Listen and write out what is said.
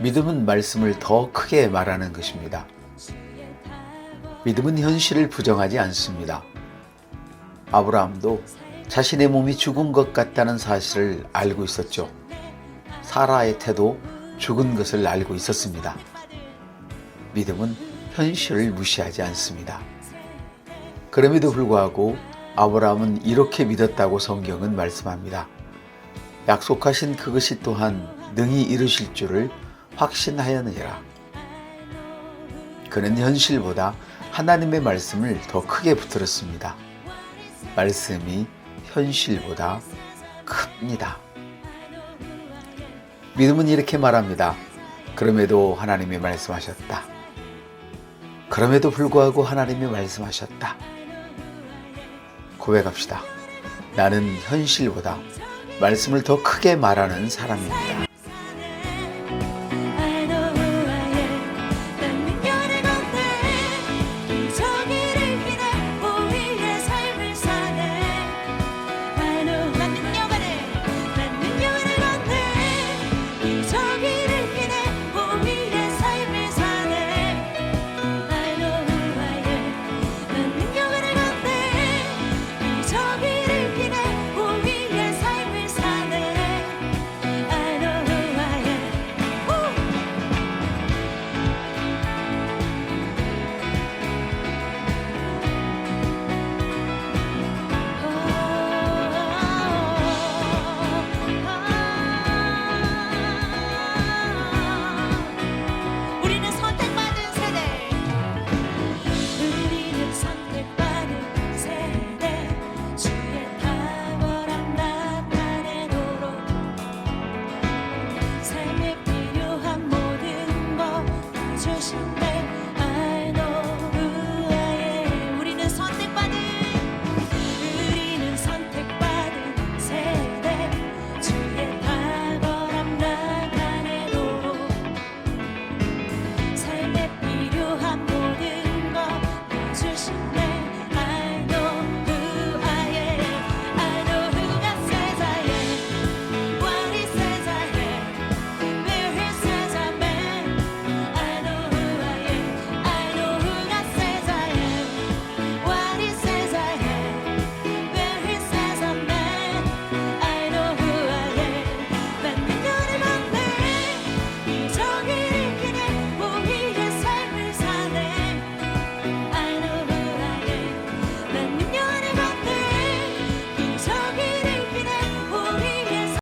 믿음은 말씀을 더 크게 말하는 것입니다. 믿음은 현실을 부정하지 않습니다. 아브라함도 자신의 몸이 죽은 것 같다는 사실을 알고 있었죠. 사라의 태도 죽은 것을 알고 있었습니다. 믿음은 현실을 무시하지 않습니다. 그럼에도 불구하고 아브라함은 이렇게 믿었다고 성경은 말씀합니다. 약속하신 그것이 또한 능히 이루실 줄을 확신하였느니라. 그는 현실보다 하나님의 말씀을 더 크게 붙들었습니다. 말씀이 현실보다 큽니다. 믿음은 이렇게 말합니다. 그럼에도 하나님이 말씀하셨다. 그럼에도 불구하고 하나님이 말씀하셨다. 고백합시다. 나는 현실보다 말씀을 더 크게 말하는 사람입니다. 就像。